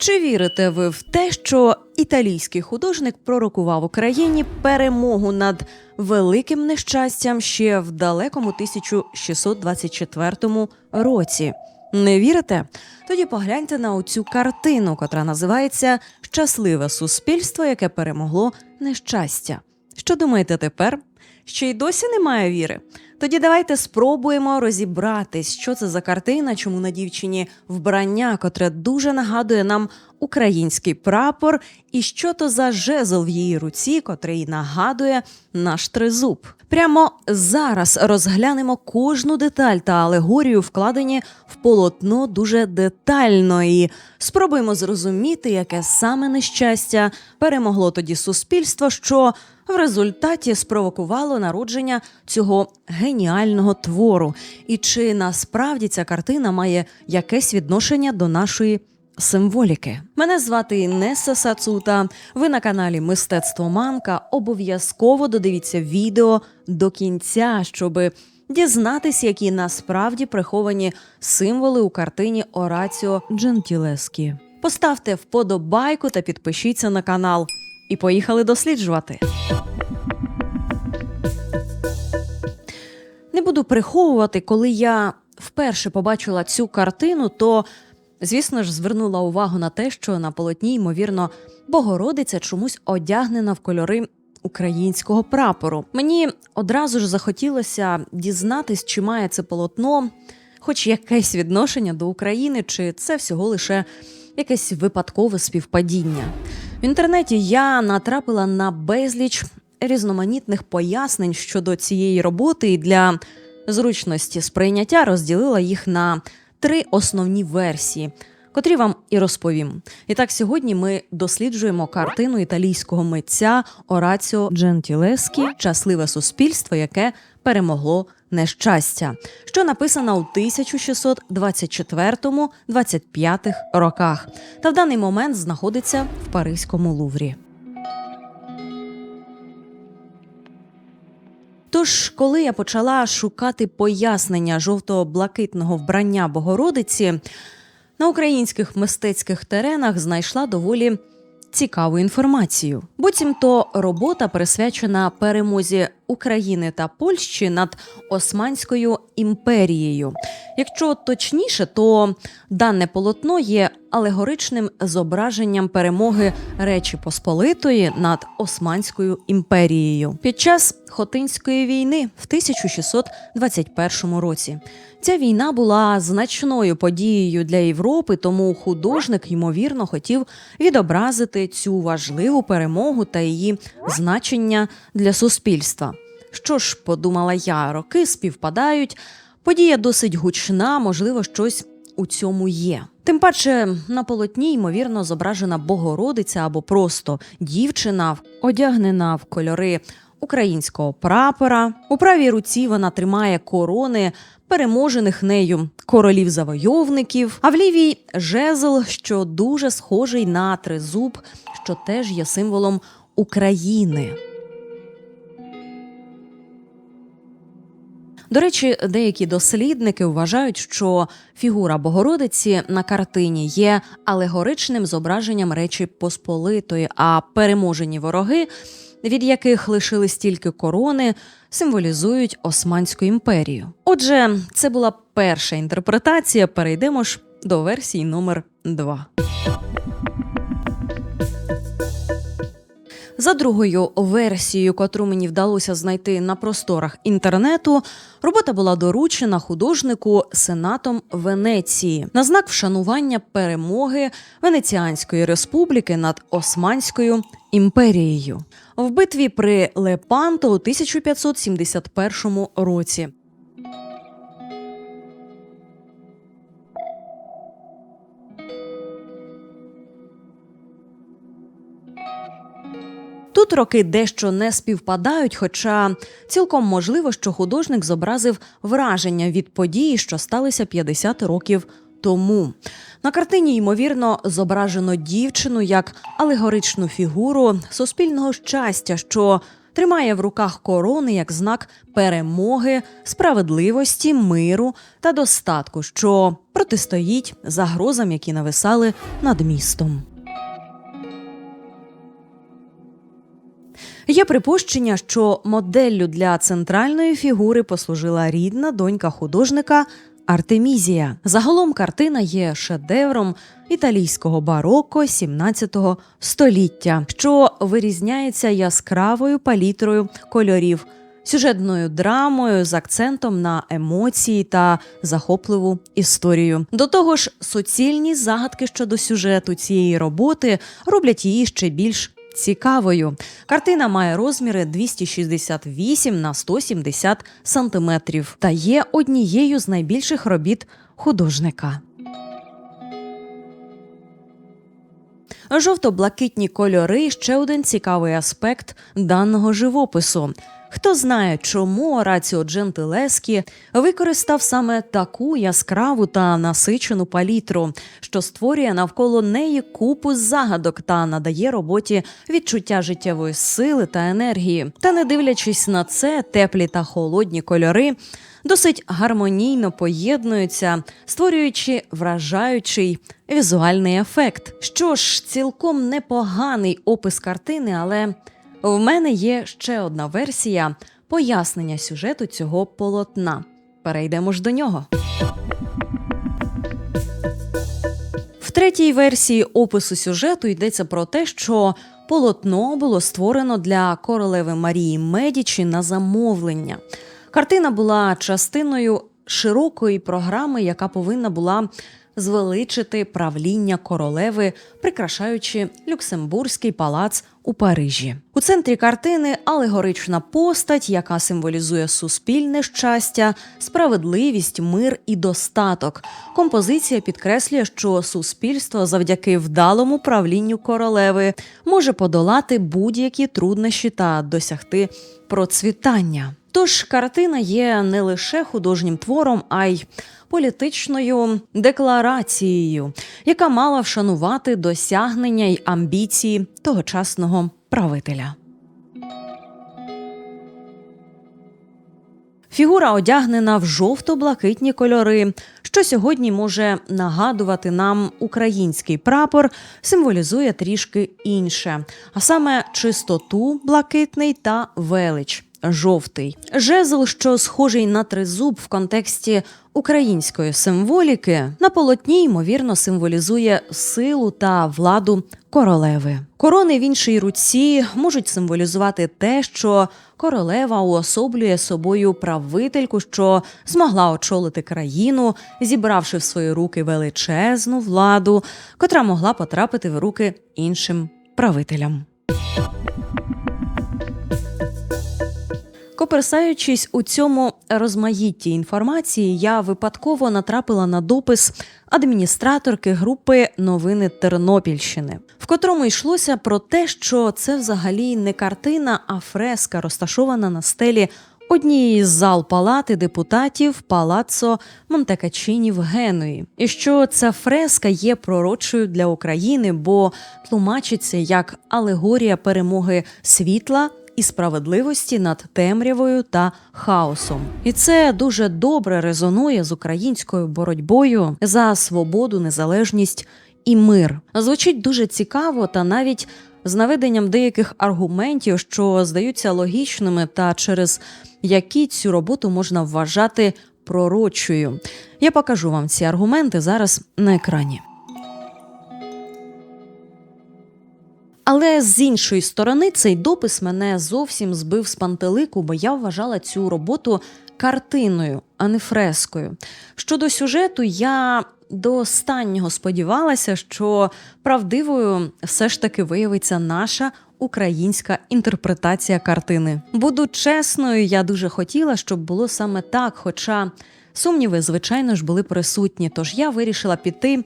Чи вірите ви в те, що італійський художник пророкував Україні перемогу над великим нещастям ще в далекому 1624 році? Не вірите? Тоді погляньте на оцю картину, котра називається Щасливе суспільство, яке перемогло нещастя. Що думаєте тепер? Ще й досі немає віри? Тоді давайте спробуємо розібратись, що це за картина, чому на дівчині вбрання, котре дуже нагадує нам український прапор, і що то за жезл в її руці, котрий нагадує наш тризуб. Прямо зараз розглянемо кожну деталь та алегорію, вкладені в полотно дуже детально, і спробуємо зрозуміти, яке саме нещастя перемогло тоді суспільство, що в результаті спровокувало народження цього геніального твору. І чи насправді ця картина має якесь відношення до нашої символіки? Мене звати Інеса Сацута. Ви на каналі Мистецтво Манка. Обов'язково додивіться відео до кінця, щоби дізнатись, які насправді приховані символи у картині Ораціо Джентілескі. Поставте вподобайку та підпишіться на канал. І поїхали досліджувати. Не буду приховувати, коли я вперше побачила цю картину, то, звісно ж, звернула увагу на те, що на полотні, ймовірно, Богородиця чомусь одягнена в кольори українського прапору. Мені одразу ж захотілося дізнатись, чи має це полотно хоч якесь відношення до України, чи це всього лише якесь випадкове співпадіння. В інтернеті я натрапила на безліч різноманітних пояснень щодо цієї роботи і для зручності сприйняття розділила їх на три основні версії, котрі вам і розповім. І так сьогодні ми досліджуємо картину італійського митця Ораціо Джентілескі Щасливе суспільство, яке перемогло нещастя, що написана у 1624-25 роках, та в даний момент знаходиться в Паризькому луврі. Тож, коли я почала шукати пояснення жовто-блакитного вбрання Богородиці, на українських мистецьких теренах знайшла доволі цікаву інформацію. Буцімто робота присвячена перемозі України та Польщі над Османською імперією. Якщо точніше, то дане полотно є алегоричним зображенням перемоги Речі Посполитої над Османською імперією під час Хотинської війни в 1621 році. Ця війна була значною подією для Європи, тому художник ймовірно хотів відобразити цю важливу перемогу та її значення для суспільства. Що ж, подумала я, роки співпадають. Подія досить гучна, можливо, щось у цьому є. Тим паче на полотні, ймовірно, зображена Богородиця або просто дівчина, одягнена в кольори українського прапора. У правій руці вона тримає корони переможених нею королів-завойовників, а в лівій жезл, що дуже схожий на тризуб, що теж є символом України. До речі, деякі дослідники вважають, що фігура Богородиці на картині є алегоричним зображенням Речі Посполитої, а переможені вороги, від яких лишились тільки корони, символізують Османську імперію. Отже, це була перша інтерпретація. Перейдемо ж до версії номер 2. За другою версією, котру мені вдалося знайти на просторах інтернету, робота була доручена художнику Сенатом Венеції на знак вшанування перемоги Венеціанської республіки над Османською імперією в битві при Лепанто у 1571 році. Тут роки дещо не співпадають, хоча цілком можливо, що художник зобразив враження від події, що сталися 50 років тому. На картині, ймовірно, зображено дівчину як алегоричну фігуру суспільного щастя, що тримає в руках корони як знак перемоги, справедливості, миру та достатку, що протистоїть загрозам, які нависали над містом. Є припущення, що моделлю для центральної фігури послужила рідна донька художника Артемізія. Загалом картина є шедевром італійського бароко 17 століття, що вирізняється яскравою палітрою кольорів, сюжетною драмою з акцентом на емоції та захопливу історію. До того ж, суцільні загадки щодо сюжету цієї роботи роблять її ще більш цікавою. Картина має розміри 268 на 170 сантиметрів та є однією з найбільших робіт художника. Жовто-блакитні кольори ще один цікавий аспект даного живопису. Хто знає, чому Ораціо Джентилескі використав саме таку яскраву та насичену палітру, що створює навколо неї купу загадок та надає роботі відчуття життєвої сили та енергії. Та не дивлячись на це, теплі та холодні кольори досить гармонійно поєднуються, створюючи вражаючий візуальний ефект. Що ж, цілком непоганий опис картини, але в мене є ще одна версія пояснення сюжету цього полотна. Перейдемо ж до нього. В третій версії опису сюжету йдеться про те, що полотно було створено для королеви Марії Медічі на замовлення. Картина була частиною широкої програми, яка повинна була звеличити правління королеви, прикрашаючи Люксембурзький палац у Парижі. У центрі картини алегорична постать, яка символізує суспільне щастя, справедливість, мир і достаток. Композиція підкреслює, що суспільство завдяки вдалому правлінню королеви може подолати будь-які труднощі та досягти процвітання. Тож картина є не лише художнім твором, а й політичною декларацією, яка мала вшанувати досягнення й амбіції тогочасного правителя. Фігура одягнена в жовто-блакитні кольори, що сьогодні може нагадувати нам український прапор, символізує трішки інше, а саме чистоту блакитний та велич жовтий. Жезл, що схожий на тризуб в контексті української символіки, на полотні ймовірно символізує силу та владу королеви. Корони в іншій руці можуть символізувати те, що королева уособлює собою правительку, що змогла очолити країну, зібравши в свої руки величезну владу, котра могла потрапити в руки іншим правителям. Коперсаючись у цьому розмаїтті інформації, я випадково натрапила на допис адміністраторки групи Новини Тернопільщини, в котрому йшлося про те, що це взагалі не картина, а фреска, розташована на стелі однієї з зал палати депутатів Палаццо Монтекачині в Генуї, і що ця фреска є пророчою для України, бо тлумачиться як алегорія перемоги світла і справедливості над темрявою та хаосом. І це дуже добре резонує з українською боротьбою за свободу, незалежність і мир. Звучить дуже цікаво та навіть з наведенням деяких аргументів, що здаються логічними, та через які цю роботу можна вважати пророчою. Я покажу вам ці аргументи зараз на екрані. Але з іншої сторони цей допис мене зовсім збив з пантелику, бо я вважала цю роботу картиною, а не фрескою. Щодо сюжету, я до останнього сподівалася, що правдивою все ж таки виявиться наша. Українська інтерпретація картини. Буду чесною, я дуже хотіла, щоб було саме так. Хоча сумніви, звичайно ж, були присутні. Тож я вирішила піти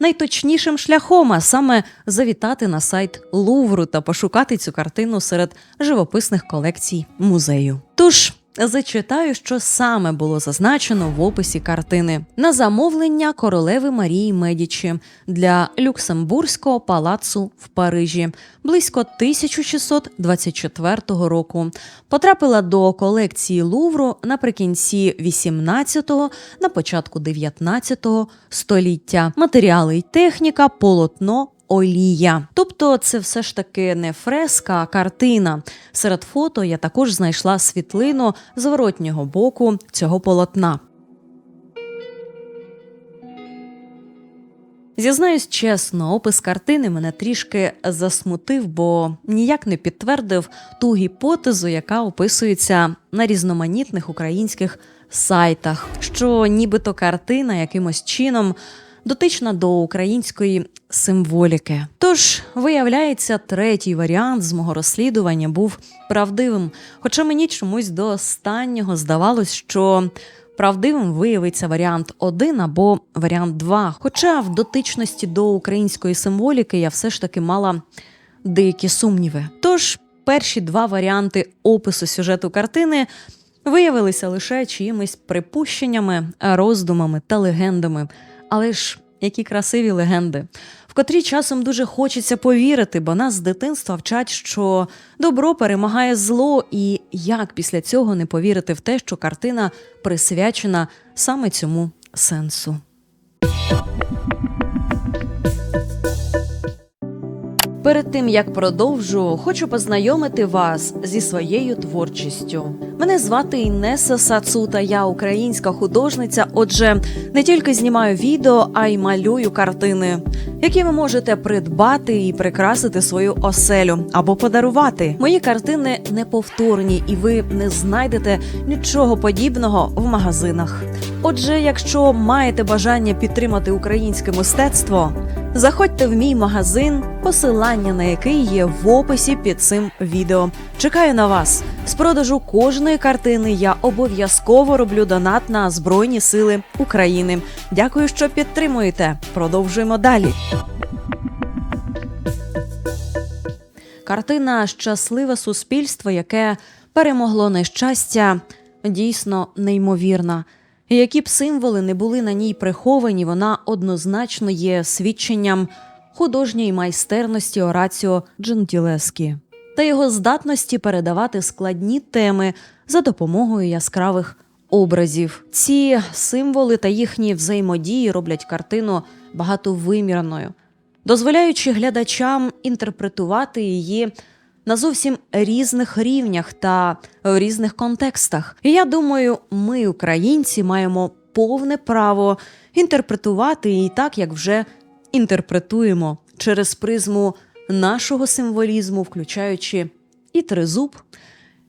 найточнішим шляхом, а саме завітати на сайт Лувру та пошукати цю картину серед живописних колекцій музею. Тож Зачитаю, що саме було зазначено в описі картини на замовлення королеви Марії Медічі для Люксембурзького палацу в Парижі близько 1624 року. Потрапила до колекції Лувру наприкінці 18-го, на початку 19-го століття. Матеріали й техніка, полотно. Олія, тобто це все ж таки не фреска, а картина. Серед фото я також знайшла світлину зворотнього боку цього полотна. Зізнаюсь чесно, опис картини мене трішки засмутив, бо ніяк не підтвердив ту гіпотезу, яка описується на різноманітних українських сайтах, що нібито картина якимось чином дотична до української символіки. Тож, виявляється, третій варіант з мого розслідування був правдивим. Хоча мені чомусь до останнього здавалось, що правдивим виявиться варіант 1 або варіант 2. Хоча в дотичності до української символіки я все ж таки мала деякі сумніви. Тож перші два варіанти опису сюжету картини виявилися лише чиїмись припущеннями, роздумами та легендами. Але ж які красиві легенди, в котрі часом дуже хочеться повірити, бо нас з дитинства вчать, що добро перемагає зло, і як після цього не повірити в те, що картина присвячена саме цьому сенсу. Перед тим як продовжу, хочу познайомити вас зі своєю творчістю. Мене звати Інеса Сацута, я українська художниця. Отже, не тільки знімаю відео, а й малюю картини, які ви можете придбати і прикрасити свою оселю або подарувати. Мої картини неповторні, і ви не знайдете нічого подібного в магазинах. Отже, якщо маєте бажання підтримати українське мистецтво, заходьте в мій магазин, посилання на який є в описі під цим відео. Чекаю на вас. З продажу кожної картини я обов'язково роблю донат на Збройні Сили України. Дякую, що підтримуєте. Продовжуємо далі. Картина Щасливе суспільство, яке перемогло нещастя, дійсно неймовірна. Які б символи не були на ній приховані, вона однозначно є свідченням художньої майстерності Ораціо Джентілескі та його здатності передавати складні теми за допомогою яскравих образів. Ці символи та їхні взаємодії роблять картину багатовимірною, дозволяючи глядачам інтерпретувати її на зовсім різних рівнях та в різних контекстах. І я думаю, ми, українці, маємо повне право інтерпретувати її так, як вже інтерпретуємо через призму нашого символізму, включаючи і тризуб,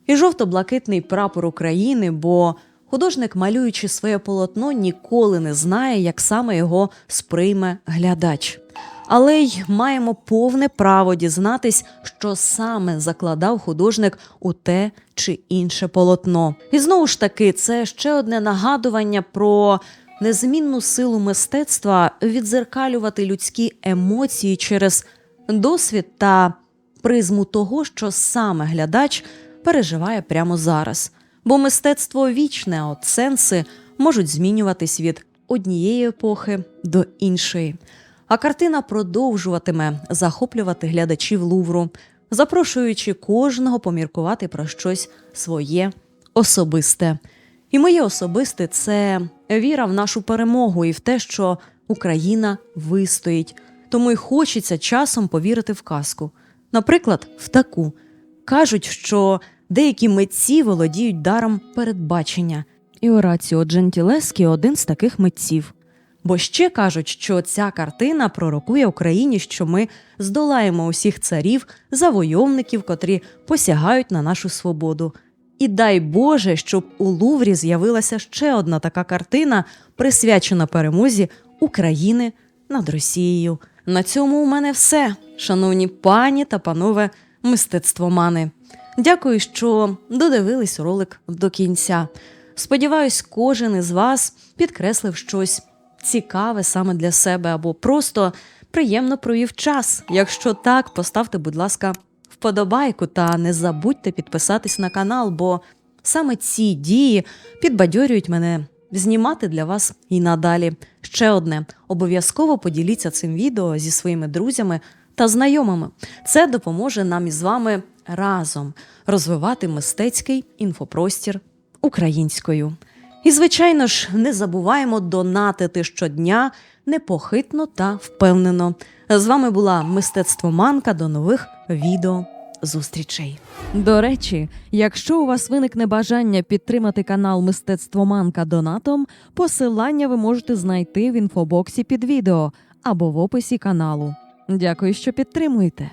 і жовто-блакитний прапор України. бо Художник, малюючи своє полотно, ніколи не знає, як саме його сприйме глядач але й маємо повне право дізнатись, що саме закладав художник у те чи інше полотно. І знову ж таки, це ще одне нагадування про незмінну силу мистецтва відзеркалювати людські емоції через досвід та призму того, що саме глядач переживає прямо зараз. Бо мистецтво вічне, от сенси можуть змінюватись від однієї епохи до іншої а картина продовжуватиме захоплювати глядачів Лувру, запрошуючи кожного поміркувати про щось своє особисте. І моє особисте це віра в нашу перемогу і в те, що Україна вистоїть. Тому й хочеться часом повірити в казку. Наприклад, в таку кажуть, що деякі митці володіють даром передбачення, і Ораціо Джентілескі один з таких митців. Бо ще кажуть, що ця картина пророкує Україні, що ми здолаємо усіх царів, завойовників, котрі посягають на нашу свободу. І дай Боже, щоб у Луврі з'явилася ще одна така картина, присвячена перемозі України над Росією. На цьому у мене все, шановні пані та панове мистецтвомани. Дякую, що додивились ролик до кінця. Сподіваюсь, кожен із вас підкреслив щось цікаве саме для себе, або просто приємно провів час. Якщо так, поставте, будь ласка, вподобайку та не забудьте підписатись на канал, бо Саме ці дії підбадьорюють мене знімати для вас і надалі. Ще одне: обов'язково поділіться цим відео зі своїми друзями та знайомими. Це допоможе нам із вами разом розвивати мистецький інфопростір українською. І, звичайно ж, не забуваємо донатити щодня непохитно та впевнено. З вами була мистецтвоманка. До нових відео зустрічей. До речі, якщо у вас виникне бажання підтримати канал Мистецтвоманка донатом, посилання ви можете знайти в інфобоксі під відео або в описі каналу. Дякую, що підтримуєте.